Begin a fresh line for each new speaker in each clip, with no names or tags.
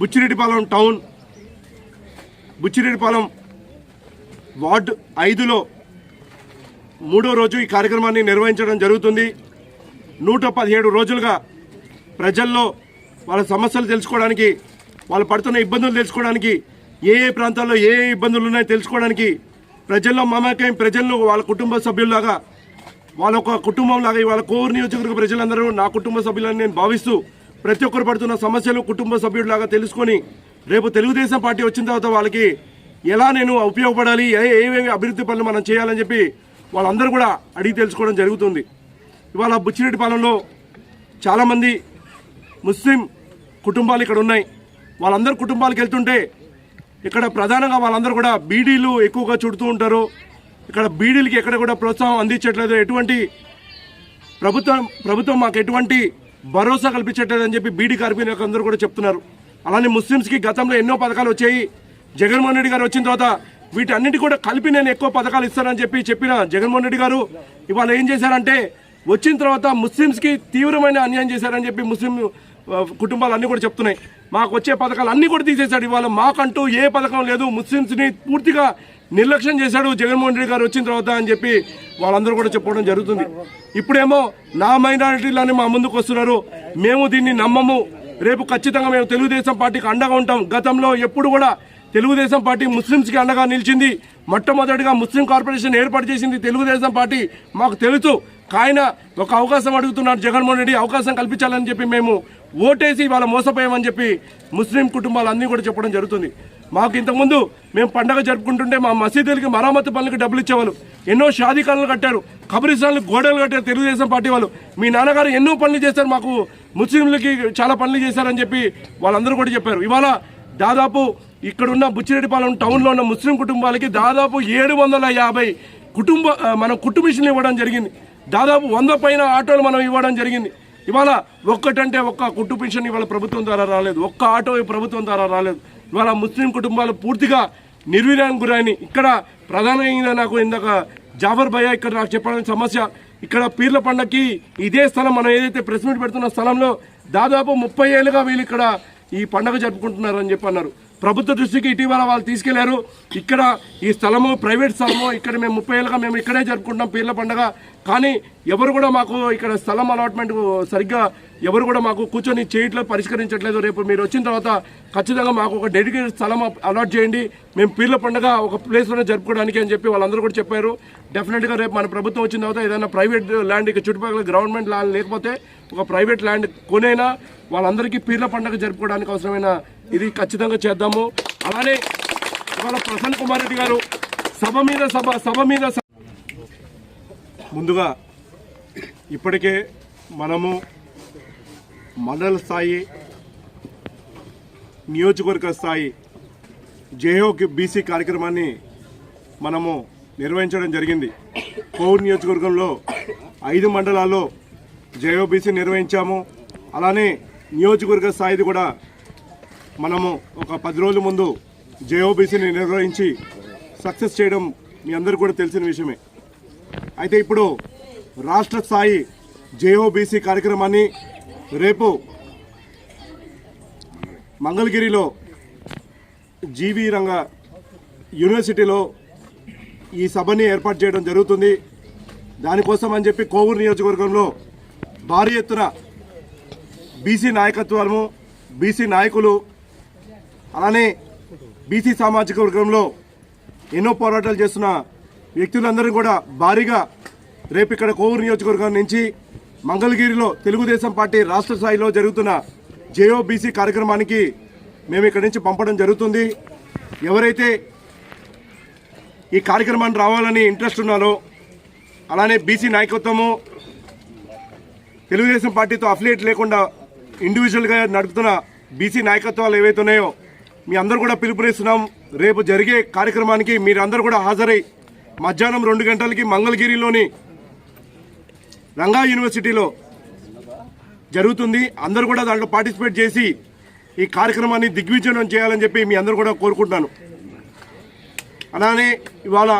Buchireddypalem town Buchireddypalem ward ఐదులో మూడో రోజు ఈ కార్యక్రమాన్ని నిర్వహించడం జరుగుతుంది. నూట పదిహేడు రోజులుగా ప్రజల్లో వాళ్ళ సమస్యలు తెలుసుకోవడానికి వాళ్ళు పడుతున్న ఇబ్బందులు తెలుసుకోవడానికి ఏ ఏ ప్రాంతాల్లో ఏ ఏ ఇబ్బందులు ఉన్నాయో తెలుసుకోవడానికి ప్రజల్లో మమకాయం ప్రజలను వాళ్ళ కుటుంబ సభ్యుల్లాగా వాళ్ళ ఒక కుటుంబం లాగా ఇవాళ కోరు నియోజకవర్గ ప్రజలందరూ నా కుటుంబ సభ్యులని నేను భావిస్తూ ప్రతి ఒక్కరు పడుతున్న సమస్యలు కుటుంబ సభ్యుడిలాగా తెలుసుకొని రేపు తెలుగుదేశం పార్టీ వచ్చిన తర్వాత వాళ్ళకి ఎలా నేను ఉపయోగపడాలి ఏ ఏమేమి అభివృద్ధి పనులు మనం చేయాలని చెప్పి వాళ్ళందరూ కూడా అడిగి తెలుసుకోవడం జరుగుతుంది. ఇవాళ బుచ్చిరెడ్డిపాలెంలో చాలామంది ముస్లిం కుటుంబాలు ఇక్కడ ఉన్నాయి. వాళ్ళందరూ కుటుంబాలకు వెళ్తుంటే ఇక్కడ ప్రధానంగా వాళ్ళందరూ కూడా బీడీలు ఎక్కువగా చుడుతూ ఉంటారు. ఇక్కడ బీడీలకి ఎక్కడ కూడా ప్రోత్సాహం అందించట్లేదు. ఎటువంటి ప్రభుత్వం ప్రభుత్వం మాకు ఎటువంటి భరోసా కల్పించట్లేదని చెప్పి బీడీ కార్మికులు అందరూ కూడా చెప్తున్నారు. అలానే ముస్లిమ్స్కి గతంలో ఎన్నో పథకాలు వచ్చాయి. జగన్మోహన్ రెడ్డి గారు వచ్చిన తర్వాత వీటన్నిటి కూడా కలిపి నేను ఎక్కువ పథకాలు ఇస్తానని చెప్పి చెప్పిన జగన్మోహన్ రెడ్డి గారు ఇవాళ ఏం చేశారంటే వచ్చిన తర్వాత ముస్లిమ్స్కి తీవ్రమైన అన్యాయం చేశారని చెప్పి ముస్లిం కుటుంబాలు అన్నీ కూడా చెప్తున్నాయి. మాకు వచ్చే పథకాలు అన్నీ కూడా తీసేశాడు. ఇవాళ మాకంటూ ఏ పథకం లేదు. ముస్లిమ్స్ని పూర్తిగా నిర్లక్ష్యం చేశాడు జగన్మోహన్ రెడ్డి గారు వచ్చిన తర్వాత అని చెప్పి వాళ్ళందరూ కూడా చెప్పుకోవడం జరుగుతుంది. ఇప్పుడేమో నా మైనారిటీలని మా ముందుకు వస్తున్నారు. మేము దీన్ని నమ్మము. రేపు ఖచ్చితంగా మేము తెలుగుదేశం పార్టీకి అండగా ఉంటాం. గతంలో ఎప్పుడు కూడా తెలుగుదేశం పార్టీ ముస్లింస్కి అండగా నిలిచింది. మొట్టమొదటిగా ముస్లిం కార్పొరేషన్ ఏర్పాటు చేసింది తెలుగుదేశం పార్టీ. మాకు తెలుసు. ఆయన ఒక అవకాశం అడుగుతున్నాడు జగన్మోహన్ రెడ్డి అవకాశం కల్పించాలని చెప్పి మేము ఓటేసి వాళ్ళ మోసపోయామని చెప్పి ముస్లిం కుటుంబాలు అన్నీ కూడా చెప్పడం జరుగుతుంది. మాకు ఇంతకుముందు మేము పండగ జరుపుకుంటుంటే మా మసీదులకి మరమ్మతు పనులకి డబ్బులు ఇచ్చేవాళ్ళు. ఎన్నో షాదీకాలను కట్టారు. కబరిస్తాన్లు గోడలు కట్టారు తెలుగుదేశం పార్టీ వాళ్ళు. మీ నాన్నగారు ఎన్నో పనులు చేశారు మాకు. ముస్లింలకి చాలా పనులు చేశారని చెప్పి వాళ్ళందరూ కూడా చెప్పారు. ఇవాళ దాదాపు ఇక్కడున్న బుచ్చిరెడ్డిపాలెం టౌన్లో ఉన్న ముస్లిం కుటుంబాలకి దాదాపు ఏడు వందల యాభై కుటుంబ మనం కుటుంబిషన్లు ఇవ్వడం జరిగింది. దాదాపు వంద పైన ఆటోలు మనం ఇవ్వడం జరిగింది. ఇవాళ ఒక్కటంటే ఒక్క కుట్టు పెన్షన్ ఇవాళ ప్రభుత్వం ద్వారా రాలేదు. ఒక్క ఆటో ప్రభుత్వం ద్వారా రాలేదు. ఇవాళ ముస్లిం కుటుంబాలు పూర్తిగా నిర్వీర్యానికి గురైన ఇక్కడ ప్రధానంగా నాకు ఇందాక జాఫర్ భయ్య ఇక్కడ నాకు చెప్పడానికి సమస్య. ఇక్కడ పీర్ల పండగకి ఇదే స్థలం మనం ఏదైతే ప్రెస్ మీట్ పెడుతున్న స్థలంలో దాదాపు ముప్పై ఏళ్ళుగా వీళ్ళు ఇక్కడ ఈ పండగ జరుపుకుంటున్నారని చెప్పి అన్నారు. ప్రభుత్వ దృష్టికి ఇటీవల వాళ్ళు తీసుకెళ్ళారు. ఇక్కడ ఈ స్థలము ప్రైవేట్ స్థలము ఇక్కడ మేము ముప్పై ఏళ్ళుగా మేము ఇక్కడే జరుపుకుంటాం పీర్ల పండగ. కానీ ఎవరు కూడా మాకు ఇక్కడ స్థలం అలాట్మెంట్ సరిగ్గా ఎవరు కూడా మాకు కూర్చొని చేయట్లేదు పరిష్కరించట్లేదు. రేపు మీరు వచ్చిన తర్వాత ఖచ్చితంగా మాకు ఒక డెడికేటెడ్ స్థలం అలాట్ చేయండి. మేము పీర్ల పండగ ఒక ప్లేస్లోనే జరుపుకోవడానికి అని చెప్పి వాళ్ళందరూ కూడా చెప్పారు. డెఫినెట్గా రేపు మన ప్రభుత్వం వచ్చిన తర్వాత ఏదైనా ప్రైవేట్ ల్యాండ్ ఇక చుట్టుపక్కల గవర్నమెంట్ ల్యాండ్ లేకపోతే ఒక ప్రైవేట్ ల్యాండ్ కొనైనా వాళ్ళందరికీ పీర్ల పండగ జరుపుకోవడానికి అవసరమైన ఇది ఖచ్చితంగా చేద్దాము. అలానే ఇవాళ ప్రసన్న కుమార్ రెడ్డి గారు సభ మీద సభ సభ మీద సభ ముందుగా ఇప్పటికే మనము మండల స్థాయి నియోజకవర్గ స్థాయి జేఓ బీసీ కార్యక్రమాన్ని మనము నిర్వహించడం జరిగింది. కోవూరు నియోజకవర్గంలో ఐదు మండలాల్లో జేఓబీసీ నిర్వహించాము. అలానే నియోజకవర్గ స్థాయిది కూడా మనము ఒక పది రోజుల ముందు జేఓబీసీని నిర్వహించి సక్సెస్ చేయడం మీ అందరికీ కూడా తెలిసిన విషయమే. అయితే ఇప్పుడు రాష్ట్ర స్థాయి జేఓబీసీ కార్యక్రమాన్ని రేపు మంగళగిరిలో జీవీ రంగ యూనివర్సిటీలో ఈ సభని ఏర్పాటు చేయడం జరుగుతుంది. దానికోసం అని చెప్పి కోవూరు నియోజకవర్గంలో భారీ ఎత్తున బీసీ నాయకత్వము బీసీ నాయకులు అలానే బీసీ సామాజిక వర్గంలో ఎన్నో పోరాటాలు చేస్తున్న వ్యక్తులందరూ కూడా భారీగా రేపు ఇక్కడ కోవూరు నియోజకవర్గం నుంచి మంగళగిరిలో తెలుగుదేశం పార్టీ రాష్ట్ర స్థాయిలో జరుగుతున్న జేఓబీసీ కార్యక్రమానికి మేము ఇక్కడి నుంచి పంపడం జరుగుతుంది. ఎవరైతే ఈ కార్యక్రమాన్ని రావాలని ఇంట్రెస్ట్ ఉన్నారో అలానే బీసీ నాయకత్వము తెలుగుదేశం పార్టీతో అఫిలియేట్ లేకుండా ఇండివిజువల్గా నడుపుతున్న బీసీ నాయకత్వాలు ఏవైతే ఉన్నాయో మీ అందరూ కూడా పిలుపునిస్తున్నాం. రేపు జరిగే కార్యక్రమానికి మీరందరూ కూడా హాజరై మధ్యాహ్నం రెండు గంటలకి మంగళగిరిలోని రంగా యూనివర్సిటీలో జరుగుతుంది. అందరూ కూడా దాంట్లో పార్టిసిపేట్ చేసి ఈ కార్యక్రమాన్ని దిగ్విజయం చేయాలని చెప్పి మీ అందరూ కూడా కోరుకుంటున్నాను. అలానే ఇవాళ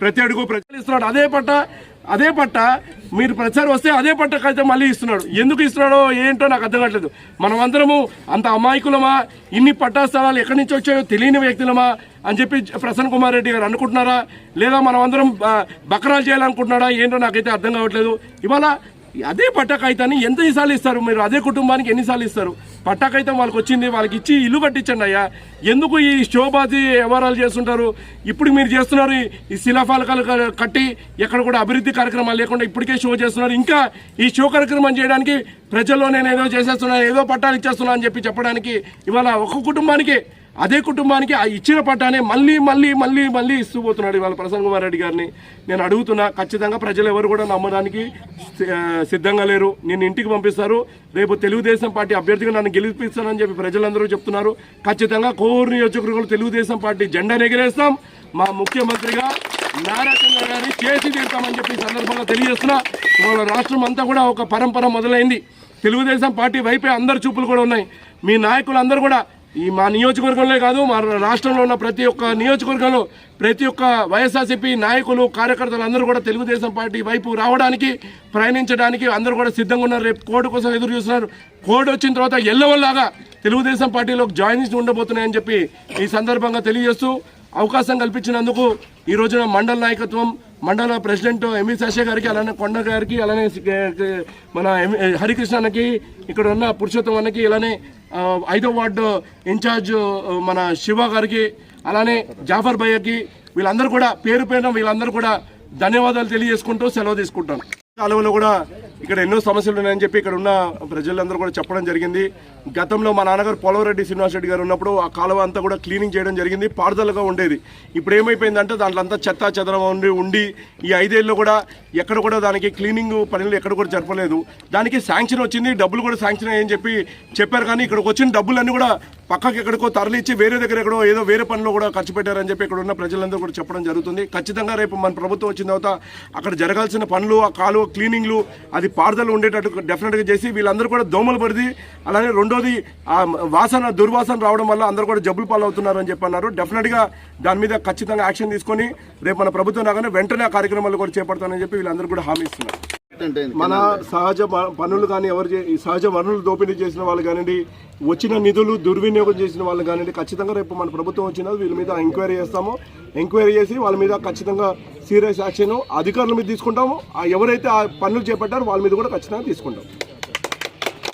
ప్రతి అడుగు ప్రజలు ఇస్తున్నాడు. అదే పట్ట అదే పట్ట మీరు ప్రచారం వస్తే అదే పట్టకైతే మళ్ళీ ఇస్తున్నాడు. ఎందుకు ఇస్తున్నాడో ఏంటో నాకు అర్థం కావట్లేదు. మనమందరము అంత అమాయకులమా? ఇన్ని పట్టా స్థలాలు ఎక్కడి నుంచి వచ్చాయో తెలియని వ్యక్తులమా? అని చెప్పి ప్రసన్న కుమార్ రెడ్డి గారు అనుకుంటున్నారా? లేదా మనం అందరం బకరాలు చేయాలనుకుంటున్నారా? ఏంటో నాకైతే అర్థం కావట్లేదు. ఇవాళ అదే పట్టా కాగితాన్ని ఎంత ఈసార్లు ఇస్తారు? మీరు అదే కుటుంబానికి ఎన్నిసార్లు ఇస్తారు? పట్టా కాగితం వాళ్ళకి వచ్చింది వాళ్ళకి ఇచ్చి ఇల్లు కట్టించండి అయ్యా. ఎందుకు ఈ శోభాది వ్యవహారాలు చేస్తుంటారు? ఇప్పుడు మీరు చేస్తున్నారు ఈ- శిలాఫలకాలు కట్టి ఎక్కడ కూడా అభివృద్ధి కార్యక్రమాలు లేకుండా ఇప్పటికే షో చేస్తున్నారు. ఇంకా ఈ షో కార్యక్రమం చేయడానికి ప్రజల్లో నేను ఏదో చేసేస్తున్నాను ఏదో పట్టాలు ఇచ్చేస్తున్నాను అని చెప్పి చెప్పడానికి ఇవాళ ఒక కుటుంబానికి అదే కుటుంబానికి ఆ ఇచ్చిన పట్టానే మళ్ళీ మళ్ళీ మళ్ళీ మళ్ళీ ఇస్తూ పోతున్నాడు ఇవాళ ప్రసన్న కుమార్ రెడ్డి గారిని. నేను అడుగుతున్నా ఖచ్చితంగా ప్రజలు ఎవరు కూడా నమ్మడానికి సిద్ధంగా లేరు. నేను ఇంటికి పంపిస్తారు. రేపు తెలుగుదేశం పార్టీ అభ్యర్థిగా నన్ను గెలిపిస్తానని చెప్పి ప్రజలందరూ చెప్తున్నారు. ఖచ్చితంగా కోరు నియోజకవర్గంలో తెలుగుదేశం పార్టీ జెండా ఎగిరేస్తాం. మా ముఖ్యమంత్రిగా నారా చంద్ర గారిని చేసి తీరుతామని చెప్పి సందర్భంగా తెలియజేస్తున్నా. మన రాష్ట్రం అంతా కూడా ఒక పరంపర మొదలైంది. తెలుగుదేశం పార్టీ వైపే అందరి చూపులు కూడా ఉన్నాయి. మీ నాయకులు అందరూ కూడా ఈ మా నియోజకవర్గంలో కాదు మా రాష్ట్రంలో ఉన్న ప్రతి ఒక్క నియోజకవర్గంలో ప్రతి ఒక్క వైఎస్ఆర్సీపీ నాయకులు కార్యకర్తలు అందరూ కూడా తెలుగుదేశం పార్టీ వైపు రావడానికి ప్రయాణించడానికి అందరూ కూడా సిద్ధంగా ఉన్నారు. రేపు కోడ్ కోసం ఎదురు చూస్తున్నారు. కోడ్ వచ్చిన తర్వాత ఎల్లవల్లాగా తెలుగుదేశం పార్టీలో జాయిన్ ఉండబోతున్నాయని చెప్పి ఈ సందర్భంగా తెలియజేస్తూ అవకాశం కల్పించినందుకు ఈ రోజున మండల నాయకత్వం మండల ప్రెసిడెంట్ ఎంవి శశి గారికి అలానే కొండ గారికి అలానే మన ఎం- హరికృష్ణ అన్నకి ఇక్కడ ఉన్న పురుషోత్తం అన్నకి ఇలానే ఐదో వార్డు ఇన్ఛార్జ్ మన శివ గారికి అలానే జాఫర్ భయ్యకి వీళ్ళందరూ కూడా పేరు పేరున వీళ్ళందరూ కూడా ధన్యవాదాలు తెలియజేసుకుంటూ సెలవు తీసుకుంటాను కాలువలో కూడా ఇక్కడ ఎన్నో సమస్యలు ఉన్నాయని చెప్పి ఇక్కడ ఉన్న ప్రజలందరూ కూడా చెప్పడం జరిగింది. గతంలో మా నాన్నగారు పోలవరెడ్డి శ్రీనివాసరెడ్డి గారు ఉన్నప్పుడు ఆ కాలువ అంతా కూడా క్లీనింగ్ చేయడం జరిగింది. పారుదలగా ఉండేది. ఇప్పుడు ఏమైపోయిందంటే దాంట్లో అంతా చెత్త చెదరం ఉండి ఉండి ఈ ఐదేళ్ళు కూడా ఎక్కడ కూడా దానికి క్లీనింగ్ పనులు ఎక్కడ కూడా జరపలేదు. దానికి శాంక్షన్ వచ్చింది. డబ్బులు కూడా శాంక్షన్ అయ్యని చెప్పి చెప్పారు కానీ ఇక్కడికి వచ్చిన డబ్బులన్నీ కూడా పక్కకి ఎక్కడికో తరలిచ్చి వేరే దగ్గర ఎక్కడో ఏదో వేరే పనిలో కూడా ఖర్చు పెట్టారని చెప్పి ఇక్కడ ఉన్న ప్రజలందరూ కూడా చెప్పడం జరుగుతుంది. ఖచ్చితంగా రేపు మన ప్రభుత్వం వచ్చిన తర్వాత అక్కడ జరగాల్సిన పనులు ఆ కాలువ క్లీనింగ్లు అది పారుదలు ఉండేటట్టు డెఫినెట్గా చేసి వీళ్ళందరూ కూడా దోమలు పడిది అలానే రెండోది ఆ వాసన దుర్వాసన రావడం వల్ల అందరూ కూడా జబ్బులు పాలవుతున్నారు అని చెప్పి అన్నారు. డెఫినెట్గా దాని మీద ఖచ్చితంగా యాక్షన్ తీసుకొని రేపు మన ప్రభుత్వం రాగానే వెంటనే ఆ కార్యక్రమాలు కూడా చేపడతానని చెప్పి వీళ్ళందరూ కూడా హామీ ఇస్తున్నారు. మన సహజ పనులు కానీ ఎవరు సహజ వనరులు దోపిడీ చేసిన వాళ్ళు కానివ్వండి వచ్చిన నిధులు దుర్వినియోగం చేసిన వాళ్ళు కానివ్వండి ఖచ్చితంగా రేపు మన ప్రభుత్వం వచ్చిన వీళ్ళ మీద ఎంక్వైరీ చేస్తాము. ఎంక్వైరీ చేసి వాళ్ళ మీద ఖచ్చితంగా సీరియస్ యాక్షన్ అధికారుల మీద తీసుకుంటాము. ఎవరైతే ఆ పనులు చేపట్టారో వాళ్ళ మీద కూడా ఖచ్చితంగా తీసుకుంటాం.